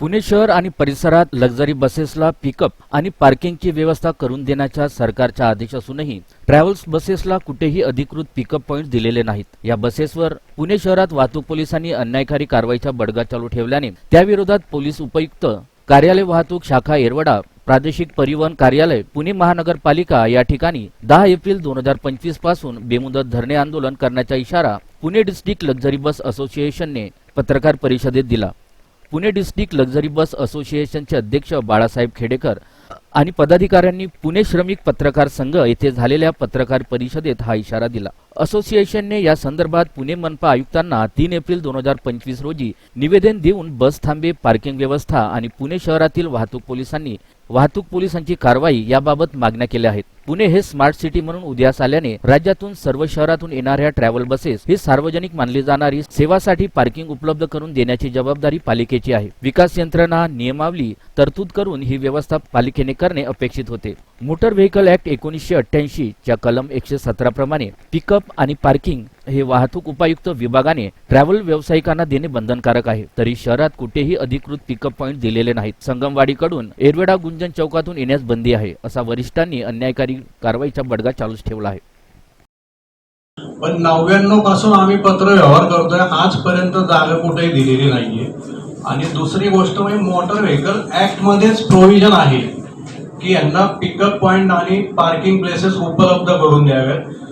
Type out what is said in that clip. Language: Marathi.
पुणे शहर आणि परिसरात लक्झरी बसेसला पिकअप आणि पार्किंगची व्यवस्था करून देण्याच्या सरकारच्या आदेश असूनही ट्रॅव्हल्स बसेसला कुठेही अधिकृत पिकअप पॉईंट दिलेले नाहीत. या बसेसवर पुणे शहरात वाहतूक पोलिसांनी अन्यायकारी कारवाईचा बडगा चालू ठेवल्याने त्याविरोधात पोलीस उपायुक्त कार्यालय वाहतूक शाखा येरवडा प्रादेशिक परिवहन कार्यालय पुणे महानगरपालिका या ठिकाणी दहा एप्रिल दोन हजार पंचवीसपासून बेमुदत धरणे आंदोलन करण्याचा इशारा पुणे डिस्ट्रिक्ट लक्झरी बस असोसिएशनने पत्रकार परिषदेत दिला. पुणे डिस्ट्रिक्ट लक्झरी बस असोसिएशनचे अध्यक्ष बाळासाहेब खेडेकर आणि पदाधिकाऱ्यांनी पुणे श्रमिक पत्रकार संघ येथे झालेल्या पत्रकार परिषदेत हा इशारा दिला. असोसिएशनने या संदर्भात पुणे मनपा आयुक्तांना तीन एप्रिल दोन हजार पंचवीस रोजी निवेदन देऊन बस थांबे पार्किंग व्यवस्था आणि पुणे शहरातील वाहतूक पोलिसांनी वाहतूक पोलिसांची कारवाई याबाबत मागण्या केल्या आहेत. पुणे हे स्मार्ट सिटी म्हणून उदयास आल्याने राज्यातून सर्व शहरातून येणाऱ्या ट्रॅव्हल बसेस ही सार्वजनिक मानली जाणारी सेवासाठी पार्किंग उपलब्ध करून देण्याची जबाबदारी पालिकेची आहे. विकास यंत्रणा नियमावली तरतूद करून ही व्यवस्था पालिकेने करणे अपेक्षित होते. मोटर व्हेकल ऍक्ट एकोणीसशे अठ्ठ्याऐंशी च्या कलम एकशे सतरा प्रमाणे पिकअप आणि पार्किंग हे वाहतूक उपायुक्त विभागाने ट्रॅव्हल व्यावसायिकांना देणे बंधनकारक आहे. तरी शहरात कुठेही अधिकृत पिकअप पॉईंट दिलेले नाहीत. संगमवाडीकडून एरवेडा गुंजन चौकातून येण्यास बंदी आहे असा वरिष्ठांनी अन्यायकारी कारवाईचा बडगा चालूच ठेवला आहे. पण नव्याण्णवपासून आम्ही पत्र व्यवहार करतोय. आजपर्यंत जागा कुठेही दिलेली नाहीये. आणि दुसरी गोष्ट म्हणजे मोटर व्हेकल ऍक्ट मध्येच प्रोव्हिजन आहे. की यांना पिकअप पॉईंट आणि पार्किंग प्लेसेस उपलब्ध करून द्याव्यात